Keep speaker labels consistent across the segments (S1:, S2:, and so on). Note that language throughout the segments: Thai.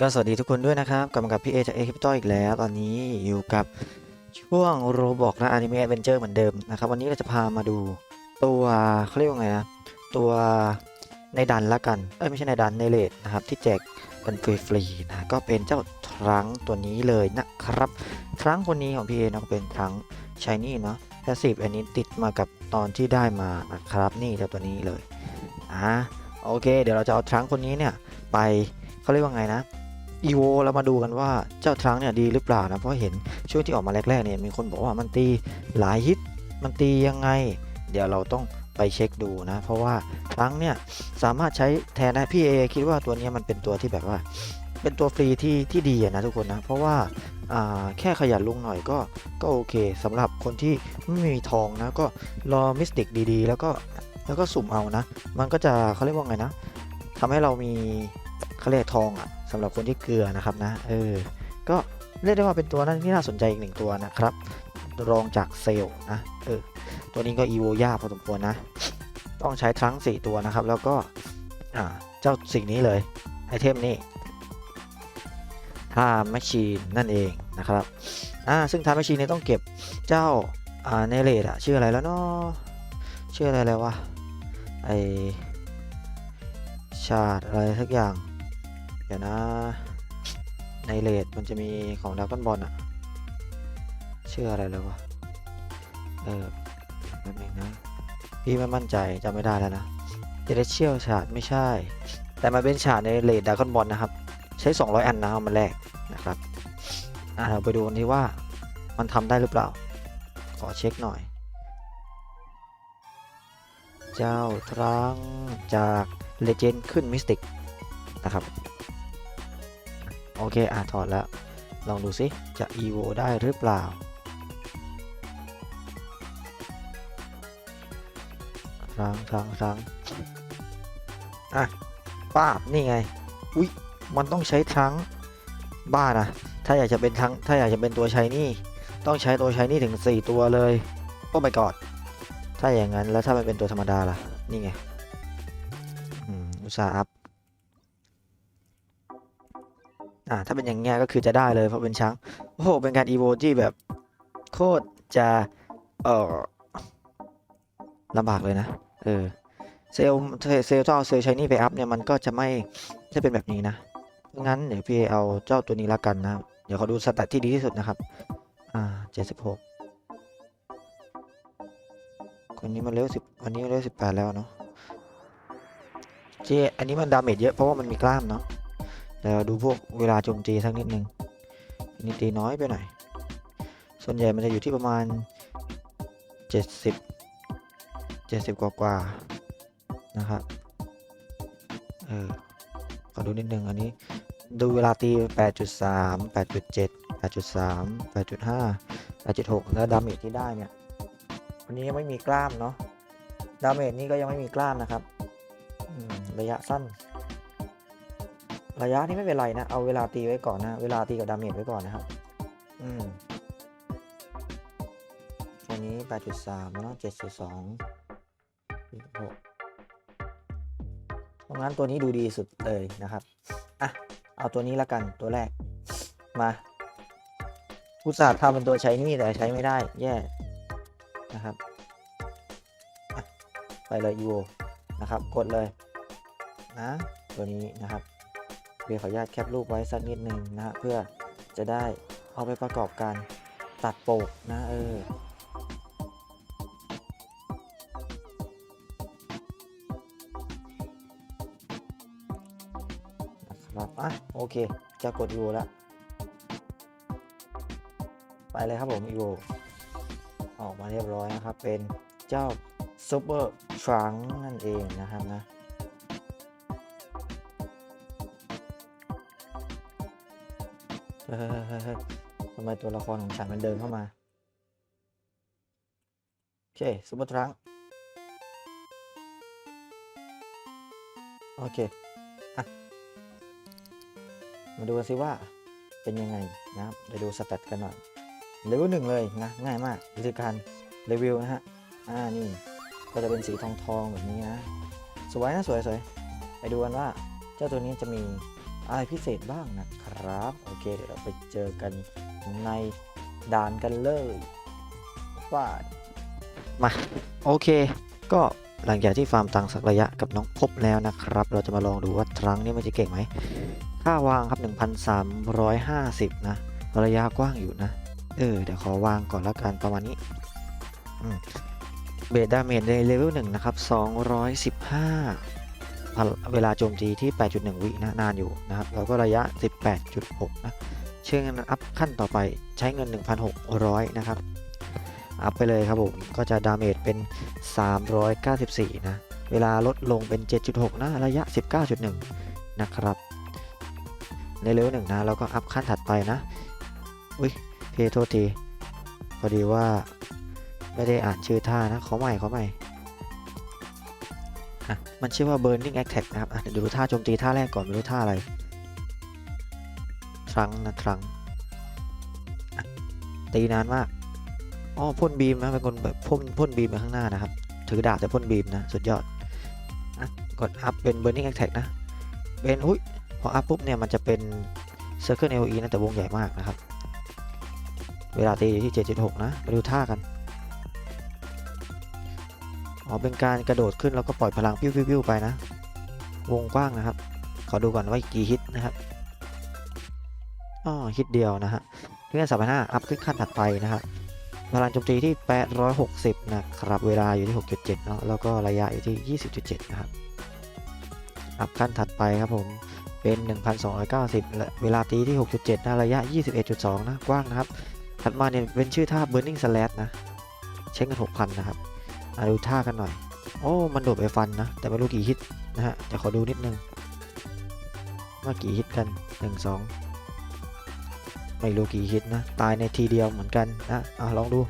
S1: ก็สวัสดีทุกคนด้วยนะครับ กลับมากับพี่เอจากเอค p ิตออีกแล้ว ตอนนี้อยู่กับช่วงโรบอกและอนิเมะแอดเวนเจอร์เหมือนเดิมนะครับ วันนี้เราจะพามาดูตัวเขาเรียกว่าไงนะ ตัวในดันละกัน เอ้ยไม่ใช่ในดันในเลดนะครับ ที่แจกกันฟรีๆนะก็เป็นเจ้าทรังตัวนี้เลยนะครับ ทรังคนนี้ของพี่เอนะก็เป็นทรังชายนี่เนาะแพสซีฟอันนี้ติดมากับตอนที่ได้มานะครับนี่เจ้าตัวนี้เลยอ่าโอเค เดี๋ยวเราจะเอาทรังคนนี้เนี่ยไปเขาเรียกว่าไงนะ อีโวเรามาดูกันว่าเจ้าทรังเนี่ยดีหรือเปล่านะ เพราะเห็นช่วงที่ออกมาแรกๆเนี่ยมีคนบอกว่ามันตีหลายฮิตมันตียังไง เดี๋ยวเราต้องไปเช็คดูนะ เพราะว่าทรังเนี่ยสามารถใช้แทนได้พี่เอคิดว่าตัวเนี้ยมันเป็นตัวที่แบบว่า เป็นตัวฟรีที่ที่ดีนะทุกคนนะ เพราะว่าอ่าแค่ขยันลงหน่อยก็ก็โอเคสำหรับคนที่ไม่มีทองนะก็รอมิสติกดีๆ แล้วก็แล้วก็สุ่มเอานะ มันก็จะเขาเรียกว่าไงนะทำให้เรามี เขาเรียกทองอะสำหรับคนที่เกลือนะครับนะเออก็เรียกได้ว่าเป็นตัวนั้นที่น่าสนใจอีกหนึ่งตัวนะครับ รองจากเซลนะเออตัวนี้ก็อีโวยากพอสมควรนะ ต้องใช้ทั้ง 4 ตัวนะครับ แล้วก็อ่าเจ้าสิ่งนี้เลยไอเทมนี่ท่าแมชชีนนั่นเองนะครับอ่าซึ่งท่าแมชชีนนี่ยต้องเก็บเจ้าอ่าเนเลดอะชื่ออะไรแล้วเนาะชื่ออะไรแล้ววะไอชาดอะไรสักอย่าง เดี๋ยวนะ ในเลดมันจะมีของดราก้อนบอลอะเชื่ออะไรแล้ววะ เออแป๊บนึงนะ พี่ไม่มั่นใจจำไม่ได้แล้วนะเจเดเชียลฉาดไม่ใช่ แต่มันเป็นฉาดในเลดดราก้นบอลนะครับ ใช้ 200 อันนะเอามาแลกนะครับอ่าเราไปดูกันที่ว่ามันทำได้หรือเปล่า ขอเช็คหน่อย เจ้าทรังจากเลเจนด์ขึ้นมิสติกนะครับ โอเค อะถอดแล้ว ลองดูสิจะ EVO ได้หรือเปล่าครั้งครั้งครั้งอะป้าบ นี่ไง อุ๊ย มันต้องใช้ทั้งบ้านะ ถ้าอยากจะเป็นทั้ง ถ้าอยากจะเป็นตัวใช้นี่ ต้องใช้ตัวใช้นี่ถึง 4 ตัวเลย โอ้ my god ถ้าอย่างนั้นแล้วถ้ามันเป็นตัวธรรมดาล่ะ นี่ไง อืม อุตส่าห์อัพ อ่าถ้าเป็นอย่างเงี้ยก็คือจะได้เลยเพราะเป็นช้างโอ้โหเป็นการอีโวที่แบบโคตรจะเออลำบากเลยนะเออเซลเซลถ้าเอาเซลล์ใช้นี่ไปอัพเนี่ยมันก็จะไม่ได้เป็นแบบนี้นะงั้นเดี๋ยวพี่เอาเจ้าตัวนี้ละกันนะเดี๋ยวเขาดูสแตทที่ดีที่สุดนะครับ อ่าเจ็ดสิบหกคนนี้มันเลเวสิบวันนี้เลเวสิบแปดแล้วเนาะเจอันนี้มันดาเมจเยอะเพราะว่ามันมีกล้ามเนาะ เดี๋ยวดูพวกเวลาโจมตีสักนิดนึงนนี้ตีน้อยไปหน่อย ส่วนใหญ่มันจะอยู่ที่ประมาณ 70 70 กว่ากว่านะครับเออขอดูนิดนึงอันนี้ดูเวลาตี 8.3 8.7 8.3 8.5 8.6 แล้วดาเมจที่ได้เนี่ยวันนี้ยังไม่มีกล้ามเนาะดาเมจนี่ก็ยังไม่มีกล้ามนะครับระยะสั้น ระยะนี่ไม่เป็นไรนะ เอาเวลาตีไว้ก่อนนะ เวลาตีกับดาเมจไว้ก่อนนะครับ อืมอันนี้ 8.3เนาะ7.2 6เพราะงั้นตัวนี้ดูดีสุดเลยนะครับ อะ เอาตัวนี้ละกัน ตัวแรก มาอุตส่าห์ทำเป็นตัวใช้นี่แต่ใช้ไม่ได้ แย่ นะครับอะไปเลยอีโวนะครับ กดเลย นะ ตัวนี้นะครับ เดี๋ยวขออนุญาตแคปรูปไว้สักนิดหนึ่งนะเพื่อจะได้เอาไปประกอบการตัดโปกนะเออครับอะโอเค จะกดอีโวแล้ว ไปเลยครับผมอีโวออกมาเรียบร้อยนะครับ เป็นเจ้าซูเปอร์ทรังนั่นเองนะครับนะ เฮ้ยทำไมตัวละครของฉันมันเดินเข้ามา โอเคซุปเปอร์ทรังโอเคอะมาดูกันสิว่าเป็นยังไงนะครับเดี๋ยวดูสแตทกันหน่อยเลเวลหนึ่งเลยนะง่ายมากวิธีการรีวิวนะฮะอ่านี่ก็จะเป็นสีทองทองๆแบบนี้นะ สวยนะสวยสวยไปดูกันว่าเจ้าตัวนี้จะมี อะไรพิเศษบ้างนะครับ โอเคเดี๋ยวเราไปเจอกันในด่านกันเลยว่ามาโอเค ก็หลังจากที่ฟาร์มตังสักระยะกับน้องพบแล้วนะครับ เราจะมาลองดูว่าทรังนี่มันจะเก่งไหมค่าวางครับ 1,350 นะ ระยะกว้างอยู่นะ เออ เดี๋ยวขอวางก่อนละกันประมาณนี้เบสดาเมจในเลเวล1นะครับ 215 เวลาโจมตีที่ 8.1 วินะนานอยู่นะครับ แล้วก็ระยะ 18.6 นะเชื่อเงินอัพขั้นต่อไปใช้เงิน 1,600 นะครับ อัพไปเลยครับผม ก็จะดาเมจเป็น 394 นะ เวลาลดลงเป็น 7.6 นะ ระยะ 19.1 นะครับ ในเลเวลหนึ่งนะ แล้วก็อัพขั้นถัดไปนะ อุ้ยเพโทษที พอดีว่าไม่ได้อ่านชื่อท่านะ ขอใหม่ขอใหม่ อะมันชื่อว่า Burning Attack นะครับอะเดี๋ยวดูท่าโจมตีท่าแรกก่อนไม่รู้ท่าอะไรทรังนะทรังตีนานมากอ๋อพ่นบีมนะเป็นคนแบบพ่นพ่นบีมไปข้างหน้านะครับ ถือดาบแต่พ่นบีมนะสุดยอดอะกดอัพเป็น Burning Attack นะเป็นอุ้ยพออัพปุ๊บเนี่ยมันจะเป็น Circle AOE นะแต่วงใหญ่มากนะครับ เวลาตีอยู่ที่ 7.6 นะ มาดูท่ากัน อ๋อเป็นการกระโดดขึ้นแล้วก็ปล่อยพลังปิ้วๆๆไปนะ วงกว้างนะครับ ขอดูก่อนว่ากี่ฮิตนะครับอ๋อฮิตเดียวนะฮะเพื่อนสามพันห้าอัพขึ้นขั้นถัดไปนะครับพลังโจมตีที่ 860 นะครับ เวลาอยู่ที่ 6.7 เนาะ แล้วก็ระยะอยู่ที่ 20.7 นะครับ อัพขั้นถัดไปครับผม เป็น 1,290และเวลาตีที่ 6.7 นะ ระยะ 21.2 นะ กว้างนะครับ ถัดมาเนี่ยเป็นชื่อท่า Burning Slash นะ ใช้เงิน 6,000 นะครับ มาดูท่ากันหน่อย โอ้ มันโดดไปฟันนะ แต่ไม่รู้กี่ฮิตนะฮะจะขอดูนิดนึงว่ากี่ฮิตกัน 1 2 ไม่รู้กี่ฮิตนะ ตายในทีเดียวเหมือนกันนะอะลองดู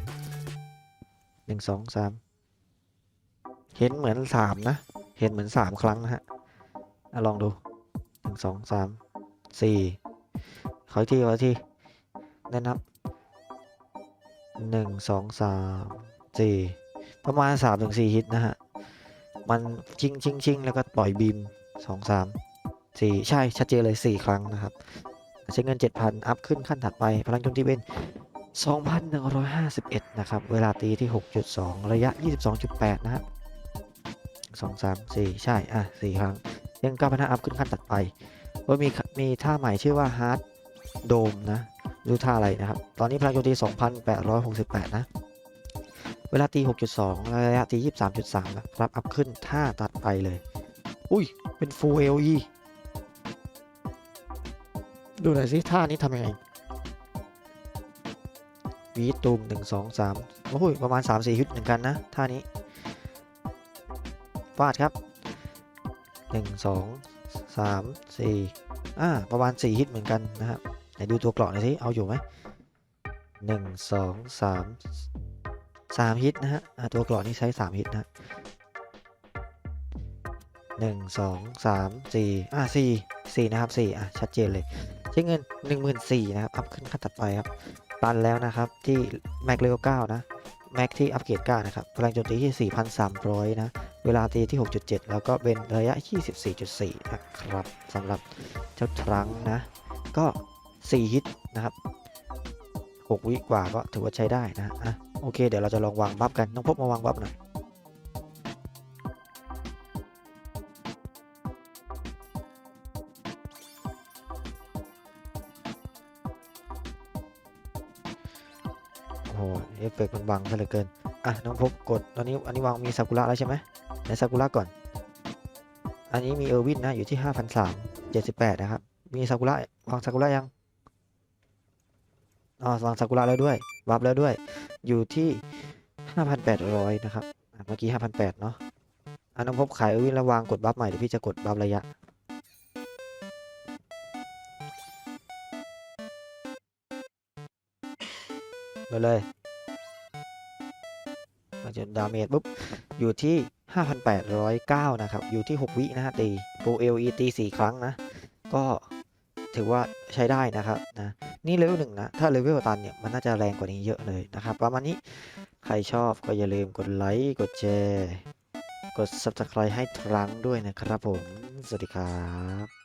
S1: 1 2 3 เห็นเหมือน 3 นะ เห็นเหมือน 3 ครั้งนะฮะอะลองดูหนึ่งสองสามสี่ขอทีขออีกทีได้นับหนึ่งสองสามสี่ ประมาณสามถึงสี่ฮิตนะฮะ มันชิงชิงชิงแล้วก็ปล่อยบีมสองสามสี่ใช่ ชัดเจนเลยสี่ครั้งนะครับ ใช้เงิน 7,000 อัพขึ้นขั้นถัดไป พลังโจมตีเป็น 2,151 นะครับ เวลาตีที่ 6.2 ระยะ 22.8 นะฮะ2 3 4 ใช่ อะ 4 ครั้ง ยังก้าวพันาอัพขึ้นขั้นตัดไปว่ามีมีท่าใหม่ชื่อว่า Hard Dome นะ ดูท่าอะไรนะครับ ตอนนี้พลังโจมตี 2,868 นะ เวลาตี 6.2 ระยะตี 23.3 นะครับ อัพขึ้นท่าตัดไปเลย อุ้ย เป็น Full AE ดูหน่อยสิท่านี้ทำยังไงวีตูม1 2 3โอ้ยประมาณ3 4ฮิตเหมือนกันนะ ท่านี้ฟาดครับ1 2 3 4อ่า ประมาณ4ฮิตเหมือนกันนะครับไหนดูตัวกราะหน่อยสิเอาอยู่ไหมหนึ่งสองสาม สามฮิตนะฮะตัวกราะนี่ใช้สามฮิตนะหนึ่งสองสามสี่อ่าสี่สี่นะครับสี่อะชัดเจนเลยใช้เงินหนึ่งหมื่นสี่นะครับ อัพขึ้นขั้นถัดไปครับตันแล้วนะครับที่แม็กเลเวลเก้านะแม็กที่อัปเกรดเก้านะครับพลังโจมตีที่ 4,300 นะ เวลาตีที่ 6.7 แล้วก็เป็นระยะ 24.4 นะครับสำหรับเจ้าทรังก์นะ ก็ 4 ฮิตนะครับ 6 วิกว่าก็ถือว่าใช้ได้นะอะ โอเค เดี๋ยวเราจะลองวางบัฟกันต้องพบมาวางบัฟหน่อยโอ้โหเอฟเฟกต์มันบังซะเหลือเกิน อะ น้องพบกด ตอนนี้อันนี้วางมีซากุระแล้วใช่ไหมในซากุระก่อน อันนี้มีเออร์วินนะ อยู่ที่ 5,300 78 นะครับ มีซากุระวางซากุระยัง อ๋อวางซากุระแล้วด้วยบัฟแล้วด้วย อยู่ที่ 5,800 นะครับเมื่อกี้ 5,800 เนาะอะน้องพบขายวินแล้วางกดบัฟใหม่เดี๋ยวพี่จะกดบัฟระยะ ไปเลยมาจนดาเมจปุ๊บ อยู่ที่ 5,809 นะครับ อยู่ที่ 6 วินะฮะตีโปรเอลีตี 4 ครั้งนะ ก็ถือว่าใช้ได้นะครับนะ นี่เลเวลหนึ่งนะ ถ้าเลเวลตันเนี่ยมันน่าจะแรงกว่านี้เยอะเลยนะครับ ประมาณนี้ใครชอบก็อย่าลืมกดไลค์กดแชร์กด Subscribe ให้ทรังด้วยนะครับผม สวัสดีครับ